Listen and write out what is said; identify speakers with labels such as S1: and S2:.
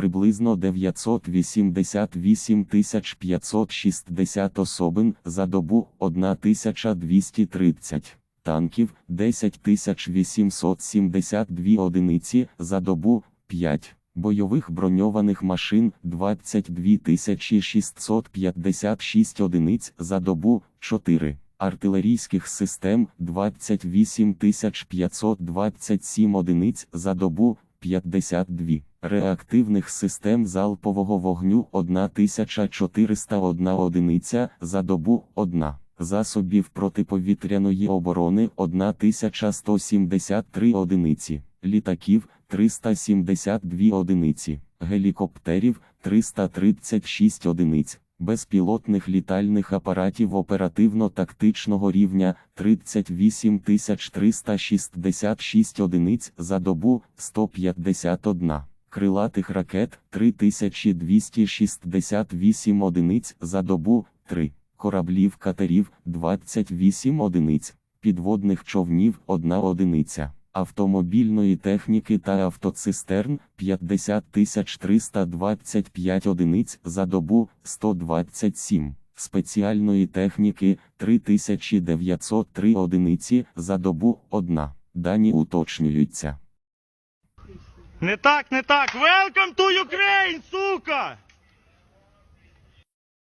S1: приблизно 988 560 особин за добу 1230 танків 10 872 одиниці за добу 5 бойових броньованих машин 22 656 одиниць за добу 4 артилерійських систем 28 527 одиниць за добу 52 реактивних систем залпового вогню 1401 одиниця за добу 1 засобів протиповітряної оборони 1173 одиниці, літаків 372 одиниці, гелікоптерів 336 одиниць, безпілотних літальних апаратів оперативно-тактичного рівня 38 366 одиниць за добу 151. Крилатих ракет 3268 одиниць за добу 3 кораблів катерів 28 одиниць, підводних човнів 1 одиниця, автомобільної техніки та автоцистерн 50 325 одиниць за добу 127, спеціальної техніки 3903 одиниці за добу 1. Дані уточнюються.
S2: Не так, не так. Welcome to Ukraine!